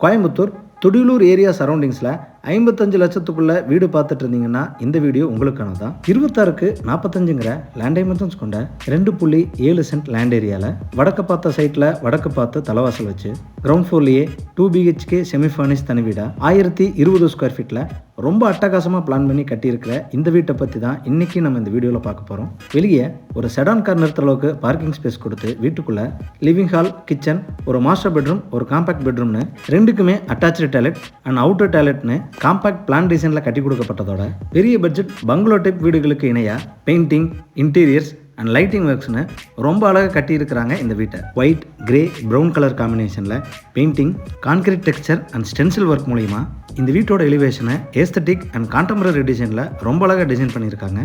Coimbatore Thudiyalur area சரௌண்டிங்ஸில் ஐம்பத்தஞ்சு லட்சத்துக்குள்ள வீடு பார்த்துட்டு இருந்தீங்கன்னா இந்த வீடியோ உங்களுக்கான தான் இருபத்தாறுக்கு நாற்பத்தஞ்சுங்கிற லேண்ட் டைமென்ஷன்ஸ் கொண்ட ரெண்டு புள்ளி ஏழு சென்ட் லேண்ட் ஏரியாவில் வடக்கு பார்த்த சைட்டில் வடக்கு பார்த்து தலைவாசல் வச்சு கிரவுண்ட் ஃப்ளோர்லேயே டூ பிஹெச்கே செமி ஃபர்னிஷ் தனி வீடா ஆயிரத்தி இருபது ஸ்கொயர் ஃபீட்டில் ரொம்ப அட்டகாசமாக பிளான் பண்ணி கட்டியிருக்கிற இந்த வீட்டை பற்றி தான் இன்றைக்கி நம்ம இந்த வீடியோவில் பார்க்க போகிறோம் வெளியே ஒரு செடான் கார் நிறுத்துற அளவுக்கு பார்க்கிங் ஸ்பேஸ் கொடுத்து வீட்டுக்குள்ளே லிவிங் ஹால் கிச்சன் ஒரு மாஸ்டர் பெட்ரூம் ஒரு காம்பேக்ட் பெட்ரூம்னு ரெண்டுக்குமே அட்டாச்சு டாய்லெட் அண்ட் அவுட்டர் டாய்லெட்னு காம்பேக்ட் பிளான் டிசைனில் கட்டி கொடுக்கப்பட்டதோட பெரிய பட்ஜெட் பங்களோ டைப் வீடுகளுக்கு இணையாக பெயிண்டிங் இன்டீரியர்ஸ் அண்ட் லைட்டிங் ஒர்க்ஸ்னு ரொம்ப அழகாக கட்டியிருக்கிறாங்க இந்த வீட்டை. ஒயிட் கிரே ப்ரௌன் கலர் காம்பினேஷனில் painting concrete texture and stencil work மூலிமா இந்த வீட்டோட எலிவேஷனை ஏஸ்தட்டிக் அண்ட் கான்டெம்பரரி டிசைனில் ரொம்ப அழகாக டிசைன் பண்ணியிருக்காங்க.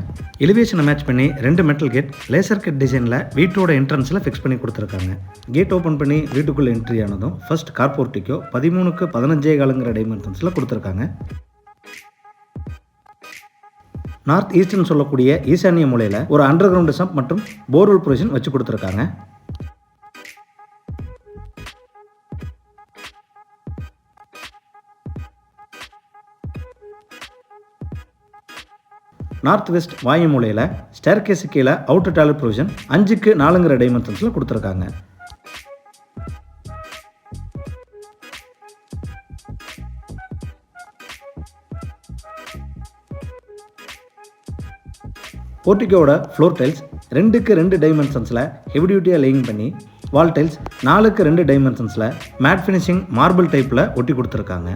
எலிவேஷனை மேட்ச் பண்ணி ரெண்டு மெட்டல் கேட் லேசர் கட் டிசைனில் வீட்டோட என்ட்ரன்ஸில் ஃபிக்ஸ் பண்ணி கொடுத்துருக்காங்க. கேட் ஓப்பன் பண்ணி வீட்டுக்குள்ளே என்ட்ரி ஆனதும் ஃபர்ஸ்ட் கார்போர்ட்டிக்கோ பதிமூணுக்கு பதினஞ்சே காலங்கிற டைமென்ஷன்ஸில் கொடுத்துருக்காங்க. நார்த் ஈஸ்ட்னு சொல்லக்கூடிய ஈசானிய மூலையில் ஒரு அண்டர் கிரவுண்டு சம்ப் மற்றும் போர்வெல் ப்ரொவிஷன் வச்சு கொடுத்துருக்காங்க. நார்த் வெஸ்ட் வாயு மூலையில் ஸ்டேர்கேஸு கீழே அவுட்டர் டாய்லெட் ப்ரொவிஷன் அஞ்சுக்கு நாலுங்கிற டைமென்ஷன்ஸில் கொடுத்துருக்காங்க. போர்ட்டிக்கோட ஃப்ளோர் டைல்ஸ் ரெண்டுக்கு ரெண்டு டைமென்ஷன்ஸில் ஹெவி டியூட்டியாக லேயிங் பண்ணி வால் டைல்ஸ் நாலுக்கு ரெண்டு டைமென்ஷன்ஸில் மேட் ஃபினிஷிங் மார்பிள் டைப்பில் ஒட்டி கொடுத்துருக்காங்க.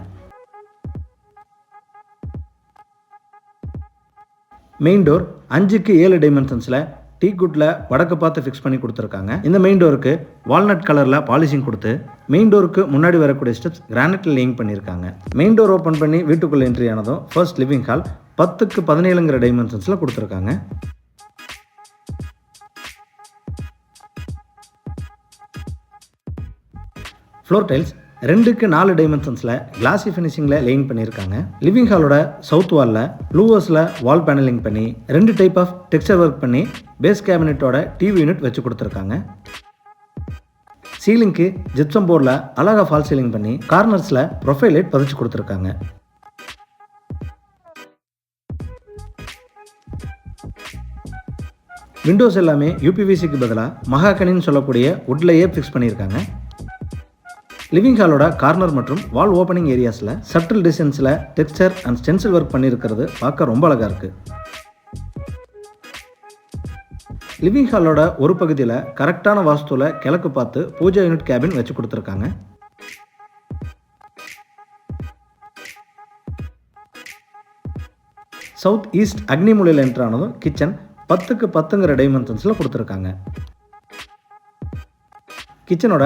மெயின் டோர் அஞ்சுக்கு ஏழு டைமென்ஷன்ஸில் டீ குட்டில் வடக்கு பார்த்து ஃபிக்ஸ் பண்ணி கொடுத்துருக்காங்க. இந்த மெயின் டோருக்கு வால்நட் கலரில் பாலிஷிங் கொடுத்து மெயின் டோருக்கு முன்னாடி வரக்கூடிய ஸ்டெப்ஸ் கிரானைட்டில் லேயிங் பண்ணியிருக்காங்க. மெயின் டோர் ஓப்பன் பண்ணி வீட்டுக்குள்ளே என்ட்ரி ஆனதும் ஃபர்ஸ்ட் லிவிங் ஹால் பத்துக்கு பதினேழுங்கிற டைமென்ஷன்ஸில் கொடுத்துருக்காங்க. ஃப்ளோர் டைல்ஸ் ரெண்டுக்கு நாலு டைமென்ஷன்ஸில் கிளாசி ஃபினிஷிங்கில் லேயிங் பண்ணியிருக்காங்க. லிவிங் ஹாலோட சவுத் வாலில் ப்ளூவர்ஸில் வால் பேனலிங் பண்ணி ரெண்டு டைப் ஆஃப் டெக்ஸ்டர் ஒர்க் பண்ணி பேஸ் கேபினெட்டோட டிவி யூனிட் வச்சு கொடுத்துருக்காங்க. சீலிங்க்கு ஜிப்சம் போர்டில் அழகாக ஃபால் சீலிங் பண்ணி கார்னர்ஸில் ப்ரொஃபைல் லைட் பதிச்சு கொடுத்துருக்காங்க. விண்டோஸ் எல்லாமே யூபிவிசிக்கு பதிலாக மகாகனின்னு சொல்லக்கூடிய உட்லேயே ஃபிக்ஸ் பண்ணியிருக்காங்க. லிவிங் ஹாலோட கார்னர் மற்றும் வால் ஓப்பனிங் ஏரியாஸில் சப்டில் டிசைன்ஸில் டெக்ஸ்சர் அண்ட் ஸ்டென்சில் ஒர்க் பண்ணியிருக்கிறது பார்க்க ரொம்ப அழகாக இருக்குது லிவிங் ஹாலோட ஒரு பகுதியில் கரெக்டான வாஸ்துவில் கிழக்கு பார்த்து பூஜா யூனிட் கேபின் வச்சு கொடுத்துருக்காங்க. சவுத் ஈஸ்ட் அக்னிமூலையில் என்ட்ரானதும் கிச்சன் பத்துக்கு பத்துங்கிற டைமென்ஷன்ஸில் கொடுத்துருக்காங்க. கிச்சனோட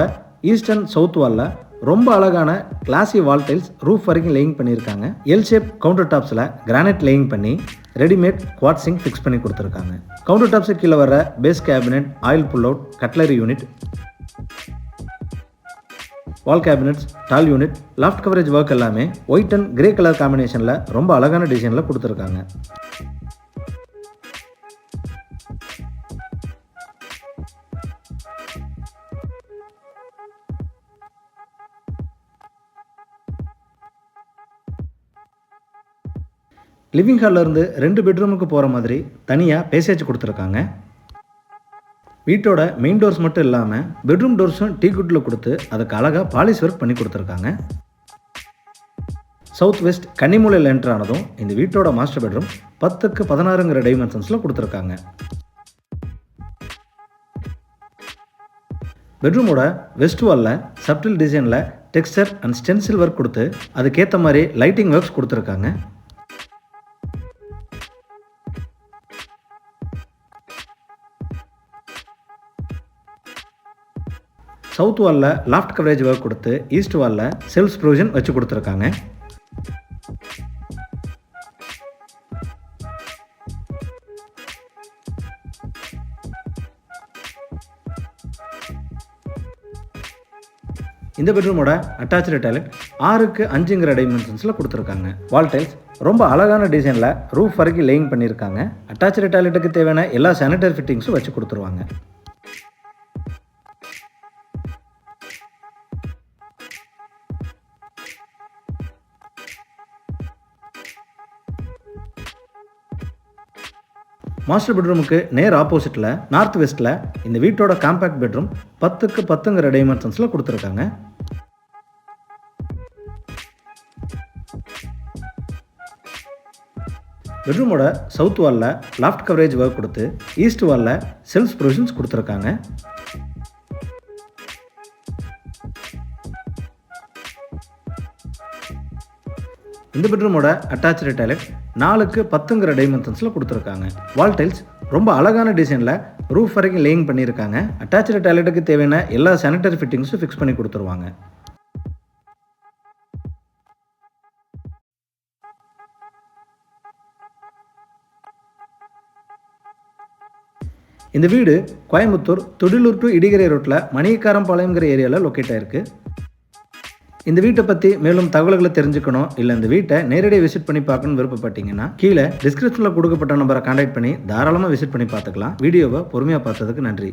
ஈஸ்டர்ன் சவுத் வாலில் ரொம்ப அழகான கிளாசி வால் டைல்ஸ் ரூஃப் வரைக்கும் லேயிங் பண்ணியிருக்காங்க. எல் ஷேப் கவுண்டர் டாப்ஸில் கிரானைட் லேயிங் பண்ணி ரெடிமேட் குவாட் சிங் ஃபிக்ஸ் பண்ணி கொடுத்துருக்காங்க. கவுண்டர் டாப்ஸுக்கு கீழே வர base cabinet oil pull out cutlery unit wall cabinets tall unit loft coverage work எல்லாமே ஒயிட் அண்ட் கிரே கலர் காம்பினேஷனில் ரொம்ப அழகான டிசைனில் கொடுத்துருக்காங்க. லிவிங் ஹால்லேருந்து ரெண்டு பெட்ரூமுக்கு போகிற மாதிரி தனியாக பேசேஜ் கொடுத்துருக்காங்க. வீட்டோட மெயின் டோர்ஸ் மட்டும் இல்லாமல் பெட்ரூம் டோர்ஸும் டீ குட்டில் கொடுத்து அதுக்கு அழகாக பாலிஷ் ஒர்க் பண்ணி கொடுத்துருக்காங்க. சவுத் வெஸ்ட் கன்னிமூலையில் என்ட்ரு ஆனதும் இந்த வீட்டோட மாஸ்டர் பெட்ரூம் பத்துக்கு பதினாறுங்கிற டைமென்ஷன்ஸில் கொடுத்துருக்காங்க. பெட்ரூமோட வெஸ்ட் வாலில் சப்டில் டிசைனில் டெக்ஸ்டர் அண்ட் ஸ்டென்சில் ஒர்க் கொடுத்து அதுக்கேற்ற மாதிரி லைட்டிங் ஒர்க்ஸ் கொடுத்துருக்காங்க. சவுத் வாலில் லாஃப்ட் கவரேஜ் ஒர்க் கொடுத்து ஈஸ்ட் வாலில் செல்ஸ் ப்ரொவிஷன் வச்சு கொடுத்துருக்காங்க. இந்த பெட்ரூமோட அட்டாச்சு டாய்லெட் ஆறுக்கு அஞ்சுங்கிற டைமென்ஷன்ஸில் கொடுத்துருக்காங்க. வால் டைல்ஸ் ரொம்ப அழகான டிசைனில் ரூஃப் வரைக்கும் லேயிங் பண்ணியிருக்காங்க. அட்டாச்சு டாய்லெட்டுக்கு தேவையான எல்லா சானிடரி ஃபிட்டிங்ஸும் வச்சு கொடுத்துருவாங்க. மாஸ்டர் பெட்ரூமுக்கு நேர் ஆப்போசிட்டில் நார்த் வெஸ்ட்டில் இந்த வீட்டோட காம்பேக்ட் பெட்ரூம் பத்துக்கு பத்துங்கிற டைமென்ஷன்ஸில் கொடுத்துருக்காங்க. பெட்ரூமோட சவுத் வாலில் லாஃப்ட் கவரேஜ் ஒர்க் கொடுத்து ஈஸ்ட் வாலில் செல்ஃப் ப்ரொவிஷன்ஸ் கொடுத்துருக்காங்க. இந்த பெட்ரூமோட அட்டாச்சு டாய்லெட் நாலுக்கு பத்துங்கிற டைமென்ஷன்ஸில் கொடுத்துருக்காங்க. வால் டைல்ஸ் ரொம்ப அழகான டிசைனில் ரூஃப் வரைக்கும் லேயிங் பண்ணியிருக்காங்க. அட்டாச்சு டாய்லெட்டுக்கு தேவையான எல்லா சானிட்டரி ஃபிட்டிங்ஸும் ஃபிக்ஸ் பண்ணி கொடுத்துருவாங்க. இந்த வீடு கோயம்புத்தூர் தொடிலூர் டு இடிகரை ரோட்டில் மணிக்காரம்பாளையங்கிற ஏரியாவில் லொக்கேட் ஆயிருக்கு. இந்த வீட்டை பற்றி மேலும் தகவல்களை தெரிஞ்சுக்கணும் இல்லை இந்த வீட்டை நேரடியாக விசிட் பண்ணி பார்க்கணும் விருப்பப்பட்டீங்கன்னா கீழே டிஸ்கிரிப்ஷனில் கொடுக்கப்பட்ட நம்பரை கான்டாக்ட் பண்ணி தாராளமாக விசிட் பண்ணி பார்த்துக்கலாம். வீடியோவை பொறுமையாக பார்த்ததுக்கு நன்றி.